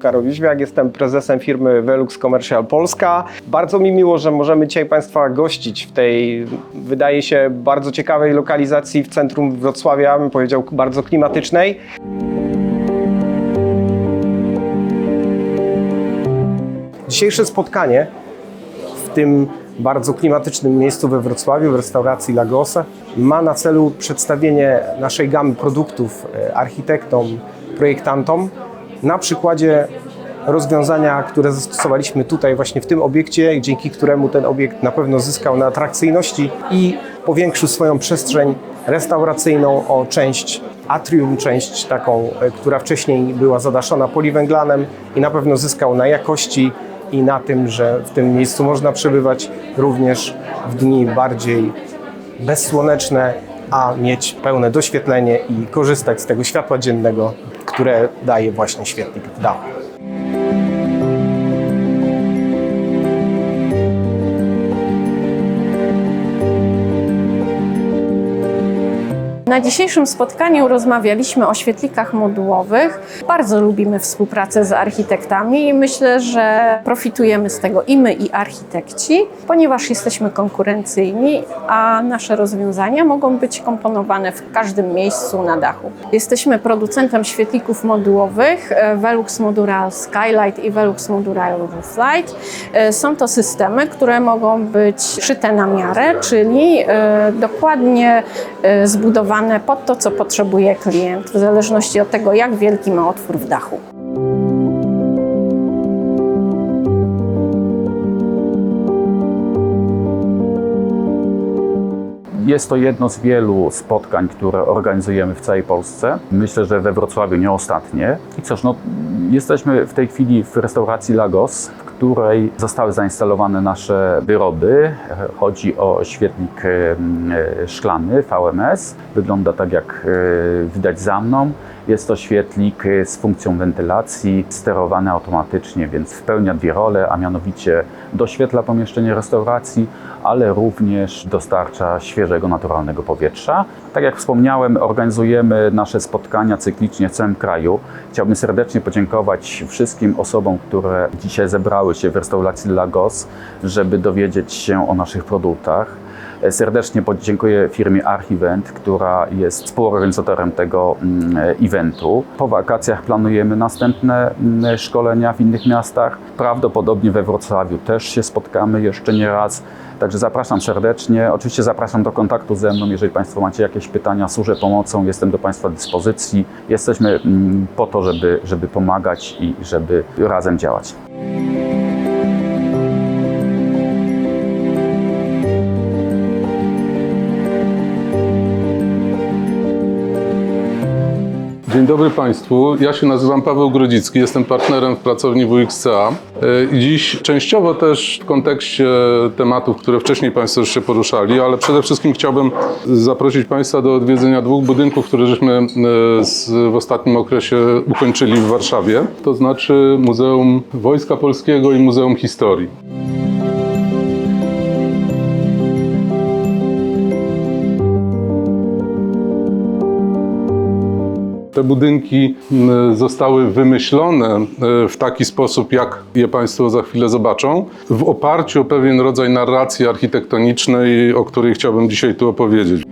Karol Jóźwiak, jestem prezesem firmy Velux Commercial Polska. Bardzo mi miło, że możemy dzisiaj Państwa gościć w tej, wydaje się, bardzo ciekawej lokalizacji w centrum Wrocławia, bym powiedział bardzo klimatycznej. Dzisiejsze spotkanie w tym bardzo klimatycznym miejscu we Wrocławiu, w restauracji Lagosa, ma na celu przedstawienie naszej gamy produktów e, architektom, projektantom na przykładzie rozwiązania, które zastosowaliśmy tutaj właśnie w tym obiekcie, dzięki któremu ten obiekt na pewno zyskał na atrakcyjności i powiększył swoją przestrzeń restauracyjną o część atrium, część taką, e, która wcześniej była zadaszona poliwęglanem i na pewno zyskał na jakości i na tym, że w tym miejscu można przebywać również w dni bardziej bezsłoneczne, a mieć pełne doświetlenie i korzystać z tego światła dziennego, które daje właśnie świetlik w Na dzisiejszym spotkaniu rozmawialiśmy o świetlikach modułowych. Bardzo lubimy współpracę z architektami i myślę, że profitujemy z tego i my, i architekci, ponieważ jesteśmy konkurencyjni, a nasze rozwiązania mogą być komponowane w każdym miejscu na dachu. Jesteśmy producentem świetlików modułowych e, Velux Modural Skylight i Velux Modural Rooflight. E, Są to systemy, które mogą być szyte na miarę, czyli e, dokładnie e, zbudowane pod to, co potrzebuje klient, w zależności od tego, jak wielki ma otwór w dachu. Jest to jedno z wielu spotkań, które organizujemy w całej Polsce. Myślę, że we Wrocławiu nie ostatnie. I cóż, no, jesteśmy w tej chwili w restauracji Lagos, której zostały zainstalowane nasze wyroby. Chodzi o świetlik e, szklany VMS. Wygląda tak, jak e, widać za mną. Jest to świetlik e, z funkcją wentylacji, sterowany automatycznie, więc spełnia dwie role, a mianowicie doświetla pomieszczenie restauracji, ale również dostarcza świeżego, naturalnego powietrza. Tak jak wspomniałem, organizujemy nasze spotkania cyklicznie w całym kraju. Chciałbym serdecznie podziękować wszystkim osobom, które dzisiaj zebrały się w restauracji Lagos, żeby dowiedzieć się o naszych produktach. Serdecznie podziękuję firmie Archivent, która jest współorganizatorem tego mm, eventu. Po wakacjach planujemy następne mm, szkolenia w innych miastach. Prawdopodobnie we Wrocławiu też się spotkamy jeszcze nie raz. Także zapraszam serdecznie. Oczywiście zapraszam do kontaktu ze mną, jeżeli Państwo macie jakieś pytania, służę pomocą, jestem do Państwa dyspozycji. Jesteśmy mm, po to, żeby, żeby pomagać i żeby razem działać. Dzień dobry Państwu. Ja się nazywam Paweł Grodzicki, jestem partnerem w pracowni WXCA. I dziś częściowo też w kontekście tematów, które wcześniej Państwo już się poruszali, ale przede wszystkim chciałbym zaprosić Państwa do odwiedzenia dwóch budynków, które żeśmy z- w ostatnim okresie ukończyli w Warszawie. To znaczy Muzeum Wojska Polskiego i Muzeum Historii. Te budynki m, zostały wymyślone e, w taki sposób, jak je Państwo za chwilę zobaczą, w oparciu o pewien rodzaj narracji architektonicznej, o której chciałbym dzisiaj tu opowiedzieć.